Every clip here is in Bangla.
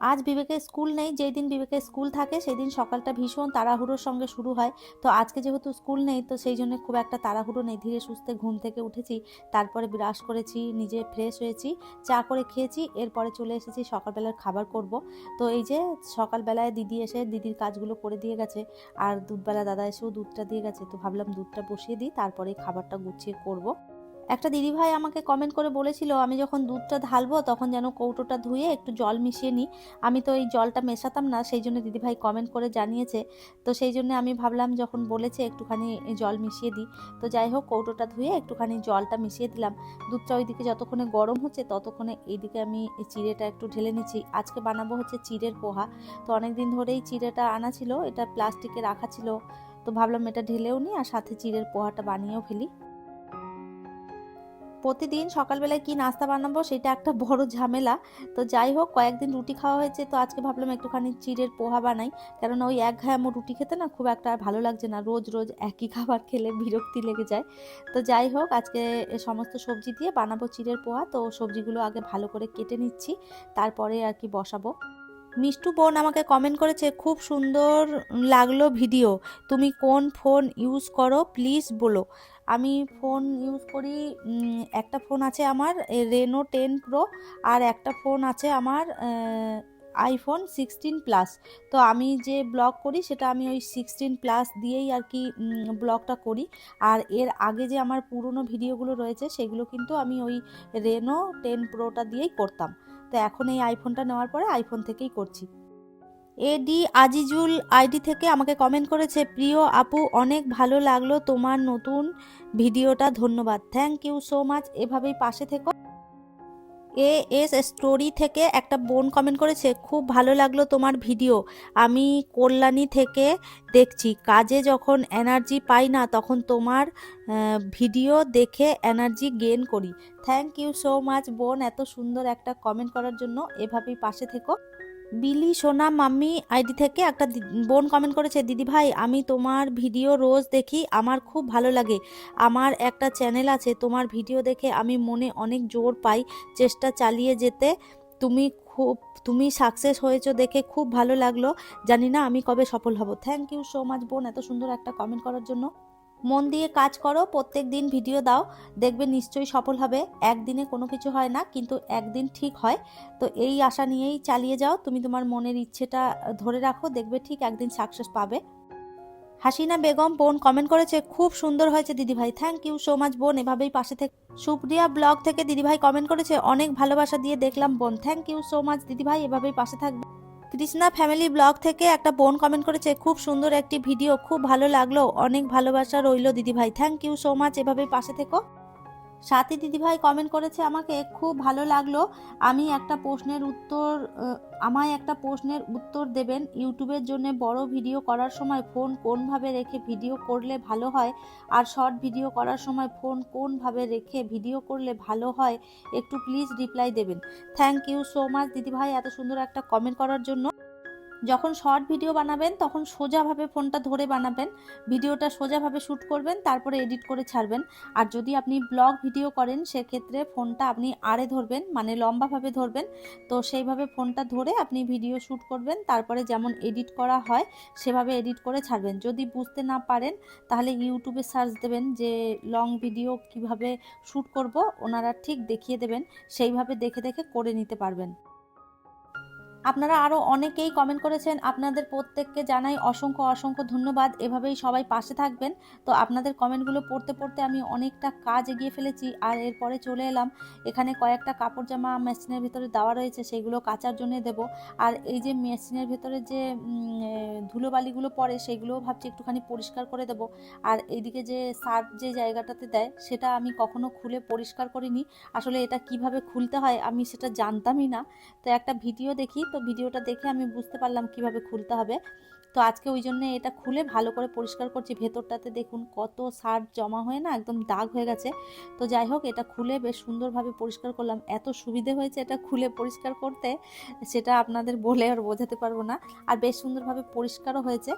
আজ বিবেকের স্কুল নেই যেই দিন বিবেকের স্কুল থাকে সেই দিন সকালটা ভীষণ তাড়াহুড়োর সঙ্গে শুরু হয়। তো আজকে যেহেতু স্কুল নেই, তো সেই জন্য খুব একটা তাড়াহুড়ো নেই। ধীরে সুস্থে ঘুম থেকে উঠেছি, তারপরে ব্রাশ করেছি, নিজে ফ্রেশ হয়েছি, চা করে খেয়েছি, এরপরে চলে এসেছি সকালবেলার খাবার করব। তো এই যে সকালবেলায় দিদি এসে দিদির কাজগুলো করে দিয়ে গেছে, আর দুধবেলা দাদা এসেও দুধটা দিয়ে গেছে, তো ভাবলাম দুধটা বসিয়ে দিই তারপরে খাবারটা গুছিয়ে করব। একটা দিদিভাই আমাকে কমেন্ট করে বলেছিল, আমি যখন দুধটা ঢালবো তখন যেন কৌটোটা ধুয়ে একটু জল মিশিয়ে নিই। আমি তো এই জলটা মেশাতাম না, সেই জন্য দিদিভাই কমেন্ট করে জানিয়েছে। তো সেই জন্য আমি ভাবলাম, যখন বলেছে একটুখানি জল মিশিয়ে দিই, তো যাই হোক কৌটোটা ধুয়ে একটুখানি জলটা মিশিয়ে দিলাম। দুধটা ওইদিকে যতক্ষণে গরম হচ্ছে ততক্ষণে এইদিকে আমি চিড়েটা একটু ঢেলে নিচ্ছি। আজকে বানাবো হচ্ছে চিড়ের পোহা। তো অনেক দিন ধরেই চিড়েটা আনা ছিল, এটা প্লাস্টিকে রাখা ছিল। তো ভাবলাম এটা ঢেলেও নিই আর সাথে চিড়ের পোহাটা বানিয়েও ফেলি। প্রতিদিন সকালবেলায় কি নাস্তা বানাবো সেটা একটা বড় ঝামেলা। তো যাই হোক, কয়েকদিন রুটি খাওয়া হয়েছে, তো আজকে ভাবলাম একটুখানি চিড়ের পোহা বানাই। কেননা ওই এক ঘায় আমার রুটি খেতে না খুব একটা ভালো লাগছে না, রোজ রোজ একই খাবার খেলে বিরক্তি লেগে যায়। তো যাই হোক, আজকে সমস্ত সবজি দিয়ে বানাবো চিড়ের পোহা, তো সবজিগুলো আগে ভালো করে কেটে নিচ্ছি, তারপরে আর কি বসাবো। মিষ্টু বোন আমাকে কমেন্ট করেছে, খুব সুন্দর লাগল ভিডিও তুমি কোন ফোন ইউজ করো প্লিজ বলো। আমি ফোন ইউজ করি একটা ফোন আছে আমার রেনো টেন প্রো আর একটা ফোন আছে আমার আইফোন সিক্সটিন প্লাস তো আমি যে ব্লগ করি, সেটা আমি ওই সিক্সটিন প্লাস দিয়েই আর কি ব্লগটা করি। আর এর আগে যে আমার পুরনো ভিডিওগুলো রয়েছে, সেগুলো কিন্তু আমি ওই রেনো টেন প্রোটা দিয়েই করতাম। তো এখন এই আইফোনটা নেওয়ার পরে আইফোন থেকেই করছি। এডি আজিজুল আইডি থেকে আমাকে কমেন্ট করেছে, প্রিয় আপু, অনেক ভালো লাগল তোমার নতুন ভিডিওটা, ধন্যবাদ। থ্যাংক ইউ সো মাচ এভাবেই পাশে থেকো। এ এস স্টোরি থেকে একটা বোন কমেন্ট করেছে, খুব ভালো লাগল তোমার ভিডিও আমি কল্যাণী থেকে দেখছি। কাজে যখন এনার্জি পাই না, তখন তোমার ভিডিও দেখে এনার্জি গেন করি। থ্যাংক ইউ সো মাচ বোন। এত সুন্দর একটা কমেন্ট করার জন্য এভাবেই পাশে থেকো। বিলি, সোনা, মাম্মি, আইডি থেকে একটা বোন কমেন্ট করেছে, দিদি ভাই, আমি তোমার ভিডিও রোজ দেখি, আমার খুব ভালো লাগে। আমার একটা চ্যানেল আছে, তোমার ভিডিও দেখে আমি মনে অনেক জোর পাই, চেষ্টা চালিয়ে যেতে। তুমি খুব, তুমি সাকসেস হয়েছো দেখে খুব ভালো লাগল। জানি না আমি কবে সফল হব। থ্যাংক ইউ সো মাচ বোন, এত সুন্দর একটা কমেন্ট করার জন্য। মন দিয়ে কাজ করো, প্রত্যেক দিন ভিডিও দাও। দেখবে নিশ্চয়ই সফল হবে। একদিনে কোনো কিছু হয় না, কিন্তু একদিন ঠিক হয়। তো এই আশা নিয়েই চালিয়ে যাও। তুমি তোমার মনের ইচ্ছেটা ধরে রাখো, দেখবে ঠিক একদিন সাকসেস পাবে। হাসিনা বেগম বোন কমেন্ট করেছে, খুব সুন্দর হয়েছে দিদিভাই। থ্যাংক ইউ সো মাচ বোন। এভাবেই পাশে থেকে সুপ্রিয়া ব্লগ থেকে দিদিভাই কমেন্ট করেছে, অনেক ভালোবাসা দিয়ে দেখলাম বোন। থ্যাংক ইউ সো মাচ দিদিভাই। এভাবেই পাশে থাকবে। কৃষ্ণা ফ্যামিলি ব্লগ থেকে একটা বোন কমেন্ট করেছে, খুব সুন্দর একটি ভিডিও, খুব ভালো লাগল, অনেক ভালোবাসা রইল, দিদিভাই। থ্যাংক ইউ সো মাচ এভাবে পাশে থেকো। সাথী দিদিভাই কমেন্ট করেছে, আমাকে খুব ভালো লাগল। আমি একটা প্রশ্নের উত্তর আমায় একটা প্রশ্নের উত্তর দেবেন। ইউটিউবের জন্য বড় ভিডিও করার সময় ফোন কোনভাবে রেখে ভিডিও করলে ভালো হয়? আর শর্ট ভিডিও করার সময় ফোন কোনভাবে রেখে ভিডিও করলে ভালো হয়? একটু প্লিজ রিপ্লাই দেবেন। থ্যাংক ইউ সো মাচ দিদিভাই এত সুন্দর একটা কমেন্ট করার জন্য। যখন শর্ট ভিডিও বানাবেন, তখন সোজাভাবে ফোনটা ধরে বানাবেন, ভিডিওটা সোজাভাবে শ্যুট করবেন, তারপরে এডিট করে ছাড়বেন। আর যদি আপনি ব্লগ ভিডিও করেন, সেক্ষেত্রে ফোনটা আপনি আড়ে ধরবেন মানে লম্বাভাবে ধরবেন। তো সেইভাবে ফোনটা ধরে আপনি ভিডিও শ্যুট করবেন, তারপরে যেমন এডিট করা হয়, সেভাবে এডিট করে ছাড়বেন। যদি বুঝতে না পারেন, তাহলে ইউটিউবে সার্চ দেবেন যে, লং ভিডিও কীভাবে শ্যুট করব, ওনারা ঠিক দেখিয়ে দেবেন। সেইভাবে দেখে দেখে করে নিতে পারবেন। আপনারা আরও অনেকেই কমেন্ট করেছেন, আপনাদের প্রত্যেককে জানাই অসংখ্য অসংখ্য ধন্যবাদ। এভাবেই সবাই পাশে থাকবেন। তো আপনাদের কমেন্টগুলো পড়তে পড়তে আমি অনেকটা কাজ এগিয়ে ফেলেছি আর এরপরে চলে এলাম। এখানে কয়েকটা কাপড় জামা মেশিনের ভিতরে দেওয়া রয়েছে, সেগুলো কাচার জন্য দেব। আর এই যে মেশিনের ভিতরে যে ধুলোবালিগুলো পড়ে, সেগুলোও ভাবছি একটুখানি পরিষ্কার করে দেব। আর এইদিকে যে সার্ফ যে জায়গাটাতে দেয়, সেটা আমি কখনো খুলে পরিষ্কার করিনি। আসলে এটা কীভাবে খুলতে হয় আমি সেটা জানতামই না। তো একটা ভিডিও দেখি তো ভিডিওটা দেখে আমি বুঝতে পারলাম কীভাবে খুলতে হবে। তো আজকে ওই জন্য এটা খুলে ভালো করে পরিষ্কার করছি। ভেতরটাতে দেখুন কত সার জমা হয়ে না একদম দাগ হয়ে গেছে। তো যাই হোক, এটা খুলে বেশ সুন্দরভাবে পরিষ্কার করলাম। এত সুবিধে হয়েছে এটা খুলে পরিষ্কার করতে, সেটা আপনাদের বলে আর বোঝাতে পারব না। আর বেশ সুন্দরভাবে পরিষ্কারও হয়েছে।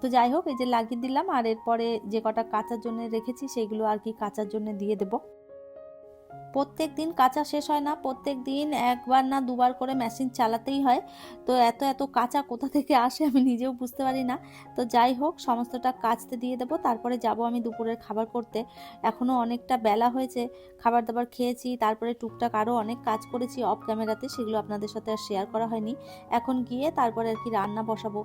তো যাই হোক, এই যে লাগিয়ে দিলাম আর এরপরে যে কটা কাচার জন্য রেখেছি, সেগুলো আর কি কাচার জন্য দিয়ে দেবো। প্রত্যেক দিন কাঁচা শেষ হয় না, প্রত্যেক দিন একবার না দুবার করে মেশিন চালাতেই হয়। তো এত এত কাঁচা কোথা থেকে আসে আমি নিজেও বুঝতে পারি না। তো যাই হোক, সমস্তটা কাচতে দিয়ে দেবো, তারপরে যাব আমি দুপুরের খাবার করতে। এখনও অনেকটা বেলা হয়েছে খাবার দাবার খেয়েছি, তারপরে টুকটাক আরও অনেক কাজ করেছি অফ ক্যামেরাতে সেগুলো আপনাদের সাথে আর শেয়ার করা হয়নি। এখন গিয়ে তারপরে আর কি রান্না বসাবো।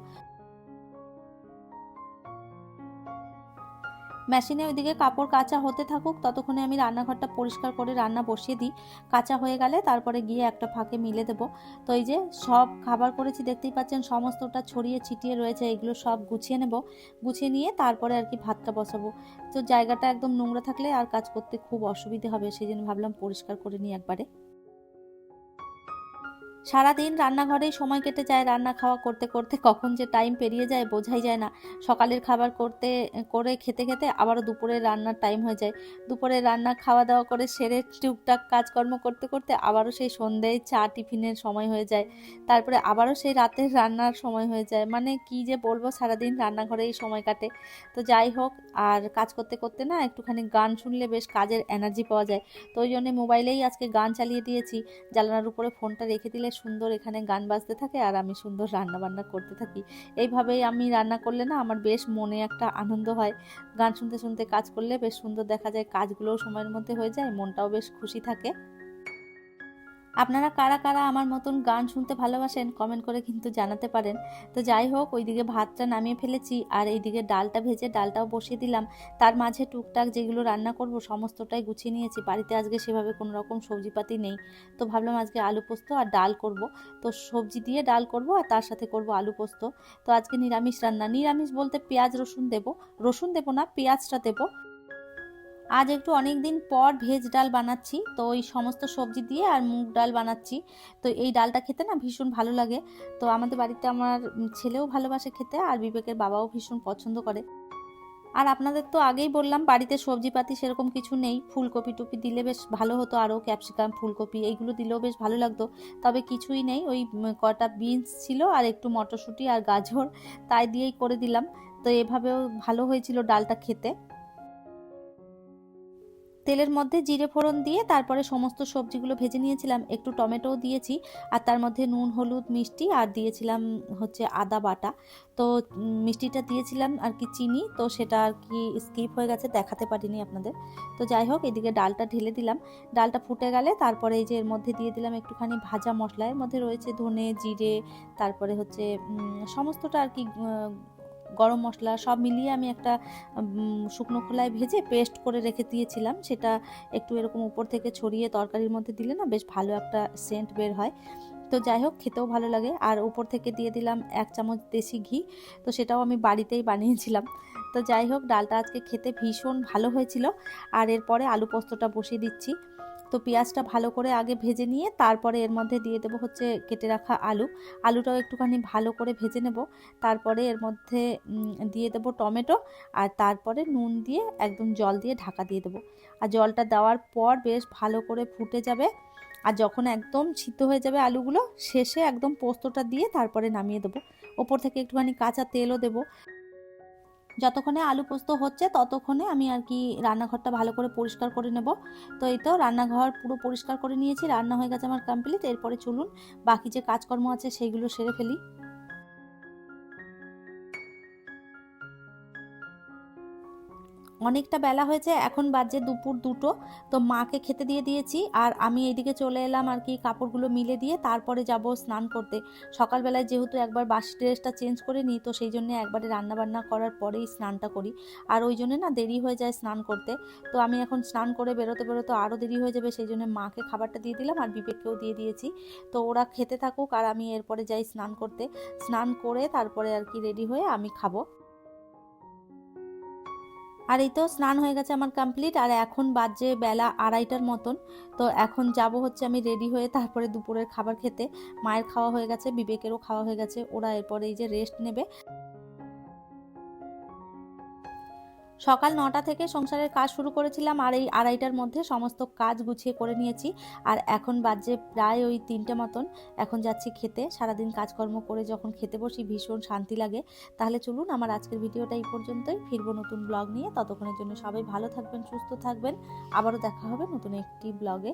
মেশিনে ওইদিকে কাপড় কাঁচা হতে থাকুক, ততক্ষণে আমি রান্নাঘরটা পরিষ্কার করে রান্না বসিয়ে দিই। কাঁচা হয়ে গেলে তারপরে গিয়ে একটা ফাঁকে মিলে দেবো। তো এই যে সব খাবার করেছি, দেখতেই পাচ্ছেন সমস্তটা ছড়িয়ে ছিটিয়ে রয়েছে, এগুলো সব গুছিয়ে নেব। গুছিয়ে নিয়ে তারপরে আর কি ভাতটা বসাবো। তো জায়গাটা একদম নোংরা থাকলে আর কাজ করতে খুব অসুবিধে হবে, সেই জন্য ভাবলাম পরিষ্কার করে নিই একবারে। সারাদিন রান্নাঘরেই সময় কেটে যায় রান্না খাওয়া করতে করতে, কখন যে টাইম পেরিয়ে যায় বোঝাই যায় না। সকালের খাবার করতে, করে খেতে খেতে আবারও দুপুরের রান্নার টাইম হয়ে যায়। দুপুরে রান্না খাওয়া দাওয়া করে সেরে টুকটাক কাজকর্ম করতে করতে আবারও সেই সন্ধ্যায় চা টিফিনের সময় হয়ে যায়। তারপরে আবারও সেই রাতের রান্নার সময় হয়ে যায়। মানে কি যে বলব, সারাদিন রান্নাঘরেই সময় কাটে। তো যাই হোক, আর কাজ করতে করতে না একটুখানি গান শুনলে বেশ কাজের এনার্জি পাওয়া যায়। তো ওই জন্য মোবাইলেই আজকে গান চালিয়ে দিয়েছি। জানালার উপরে ফোনটা রেখে দিলে সুন্দর এখানে গান বাজতে থাকে আর আমি সুন্দর রান্না বান্না করতে থাকি। এইভাবেই আমি রান্না করলে না আমার বেশ মনে একটা আনন্দ হয়। গান শুনতে শুনতে কাজ করলে বেশ সুন্দর দেখা যায়, কাজগুলোও সময়ের মধ্যে হয়ে যায়, মনটাও বেশ খুশি থাকে। আপনারা কারা কারা আমার মতন গান শুনতে ভালোবাসেন কমেন্ট করে কিন্তু জানাতে পারেন। তো যাই হোক, ওইদিকে ভাতটা নামিয়ে ফেলেছি, আর এইদিকে ডালটা ভেজে ডালটাও বসিয়ে দিলাম। তার মাঝে টুকটাক যেগুলো রান্না করব, সমস্তটাই গুছিয়ে নিয়েছি। বাড়িতে আজকে সেভাবে কোনো রকম সবজিপাতি নেই। তো ভাবলাম আজকে আলু পোস্ত আর ডাল করব। তো সবজি দিয়ে ডাল করব আর তার সাথে করব আলু পোস্ত। তো আজকে নিরামিষ রান্না। নিরামিষ বলতে পেঁয়াজ রসুন দেব। রসুন দেবো না, পেঁয়াজটা দেবো। আজ একটু অনেক দিন পর ভেজ ডাল বানাচ্ছি। তো ওই সমস্ত সবজি দিয়ে আর মুগ ডাল বানাচ্ছি। তো এই ডালটা খেতে না ভীষণ ভালো লাগে। তো আমাদের বাড়িতে আমার ছেলেও ভালোবাসে খেতে আর বিবেকের বাবাও ভীষণ পছন্দ করে। আর আপনাদের তো আগেই বললাম, বাড়িতে সবজিপাতি সেরকম কিছু নেই। ফুলকপি টুপি দিলে বেশ ভালো হতো। আরও ক্যাপসিকাম, ফুলকপি এইগুলো দিলেও বেশ ভালো লাগতো। তবে কিছুই নেই। ওই কটা বিনস ছিল আর একটু মটরশুঁটি আর গাজর, তাই দিয়েই করে দিলাম। তো এভাবেও ভালো হয়েছিল ডালটা খেতে। তেলের মধ্যে জিরে ফোড়ন দিয়ে তারপরে সমস্ত সবজিগুলো ভেজে নিয়েছিলাম। একটু টমেটোও দিয়েছি আর তার মধ্যে নুন, হলুদ, মিষ্টি আর দিয়েছিলাম হচ্ছে আদা বাটা। তো মিষ্টিটা দিয়েছিলাম আর কি চিনি, তো সেটা আর কি স্কিপ হয়ে গেছে, দেখাতে পারিনি আপনাদের। তো যাই হোক, এদিকে ডালটা ঢেলে দিলাম। ডালটা ফুটে গেলে তারপরে এই যে এর মধ্যে দিয়ে দিলাম একটুখানি ভাজা মশলা। এর মধ্যে রয়েছে ধনে, জিরে, তারপরে হচ্ছে সমস্তটা আর কি গরম মশলা সব মিলিয়ে আমি একটা শুকনো খোলায় ভেজে পেস্ট করে রেখে দিয়েছিলাম। সেটা একটু এরকম উপর থেকে ছড়িয়ে তরকারির মধ্যে দিলে না বেশ ভালো একটা সেন্ট বের হয়। তো যাই হোক, খেতেও ভালো লাগে। আর উপর থেকে দিয়ে দিলাম এক চামচ দেশি ঘি। তো সেটাও আমি বাড়িতেই বানিয়েছিলাম। তো যাই হোক, ডালটা আজকে খেতে ভীষণ ভালো হয়েছিল। আর এরপরে আলু পোস্তটা বসিয়ে দিচ্ছি। তো পেঁয়াজটা ভালো করে আগে ভেজে নিয়ে তারপরে এর মধ্যে দিয়ে দেবো হচ্ছে কেটে রাখা আলু। আলুটাও একটুখানি ভালো করে ভেজে নেব। তারপরে এর মধ্যে দিয়ে দেবো টমেটো আর তারপরে নুন দিয়ে একদম জল দিয়ে ঢাকা দিয়ে দেবো। আর জলটা দেওয়ার পর বেশ ভালো করে ফুটে যাবে। আর যখন একদম সিদ্ধ হয়ে যাবে আলুগুলো, শেষে একদম পোস্তটা দিয়ে তারপরে নামিয়ে দেবো। ওপর থেকে একটুখানি কাঁচা তেলও দেবো। যতক্ষণে আলু পোস্ত হচ্ছে, ততক্ষণে আমি আর কি রান্নাঘরটা ভালো করে পরিষ্কার করে নেব। তো এই তো রান্নাঘর পুরো পরিষ্কার করে নিয়েছি, রান্না হয়ে গেছে আমার কমপ্লিট এরপরে চলুন বাকি যে কাজকর্ম আছে সেইগুলো সেরে ফেলি। অনেকটা বেলা হয়েছে, এখন বাজে দুপুর দুটো। তো মাকে খেতে দিয়ে দিয়েছি আর আমি এইদিকে চলে এলাম আর কি কাপড়গুলো মিলে দিয়ে তারপরে যাব স্নান করতে। সকালবেলায় যেহেতু একবার বাসি ড্রেসটা চেঞ্জ করে নিই, তো সেই জন্য একবারে রান্নাবান্না করার পরেই স্নানটা করি। আর ওই জন্য না দেরি হয়ে যায় স্নান করতে। তো আমি এখন স্নান করে বেরোতে বেরোতে আরও দেরি হয়ে যাবে, সেই জন্য মাকে খাবারটা দিয়ে দিলাম আর বিবেককেও দিয়ে দিয়েছি। তো ওরা খেতে থাকুক আর আমি এরপরে যাই স্নান করতে। স্নান করে তারপরে আর কি রেডি হয়ে আমি খাব। আর এই তো স্নান হয়ে গেছে আমার কমপ্লিট আর এখন বাজে বেলা আড়াইটার মতন। তো এখন যাব হচ্ছে আমি রেডি হয়ে তারপরে দুপুরের খাবার খেতে। মায়ের খাওয়া হয়ে গেছে, বিবেকেরও খাওয়া হয়ে গেছে, ওরা এরপরে এই যে রেস্ট নেবে। সকাল নটা থেকে সংসারের কাজ শুরু করেছিলাম আর এই আড়াইটার মধ্যে সমস্ত কাজ গুছিয়ে করে নিয়েছি। আর এখন বাজে প্রায় ওই তিনটে মতন। এখন যাচ্ছি খেতে। সারাদিন কাজকর্ম করে যখন খেতে বসি ভীষণ শান্তি লাগে। তাহলে চলুন আমার আজকের ভিডিওটা এই পর্যন্তই। ফিরবো নতুন ব্লগ নিয়ে। ততক্ষণের জন্য সবাই ভালো থাকবেন, সুস্থ থাকবেন। আবারও দেখা হবে নতুন একটি ব্লগে।